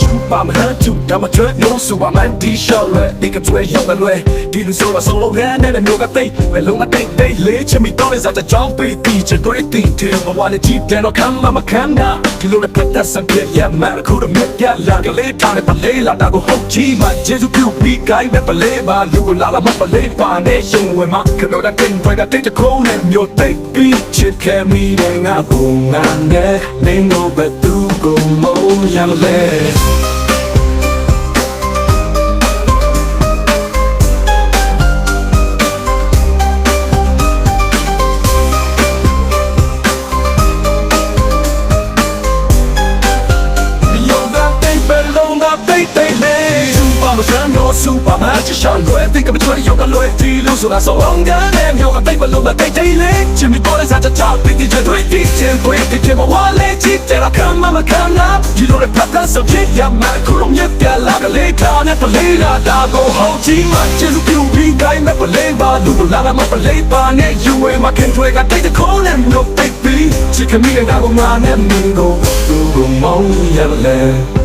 Superman to Dama Trek no Superman T-shirt လဲဒီကကျွဲရောက်ပဲလွယ်ဒီလူဆိုတာ solo ရန်နဲ့မျိုးကတိတ်ပဲလုံးမတိတ်တိတ်လေးချင်မီတော့တဲ့ဇာတ်ကြောင်းပေးပြီးချင်တွေးတင်တယ်ဘဝနဲ့ကြည့်တယ်တော့ခံမမခံနာဒီလိုနဲ့ပတ်သက်စံပြရမှာခုတော့မြက်ရလာကလေးထားတဲ့ပလေးလာတာကိုဟုတ်ကြည့်မှကျေစုပြုပြီးကိုင်းမဲ့ပလေးပါလူလာလာမပလေးပါနဲ့ရှင်ဝင်မှာကတော့တဲ့တင်ပွဲကတိတ်တခုံးနဲ့မျိုးတိတ်ပြီးချစ်ခဲ့မိတဲ့ငါဘုံငါနဲ့လင်းတော့ဘသူကိုမုန်းရမလဲ Superman ချရှောင်းလွယ်သိကမထွက်ရောက်ကလွယ်ဒီလို့ဆိုတာဆိုအောင်ကနေမြောက်ကတိတ်ပလို့မတိတ်တိတ်လေးချင်မပေါ်တဲ့စားချာပြီးဒီကျွတ်တွေးဒီချင်ပွေးဒီချင်မဝါလေးချစ်တဲ့ရကမမကနာ You know the pattern so get ya man ခုလုံးရပြလာကလေးတာနဲ့ပလေးလာတာကိုဟောင်းချီမချစ်လို့ပြုပြီးကိုင်းမဲ့ပလေးပါလူလာမပလေးပါနဲ့ You way my can twig I take the call and no baby ချစ်ကမိတဲ့ငါကိုငါနဲ့မင်းကိုသူ့ကိုမောင်းရလဲ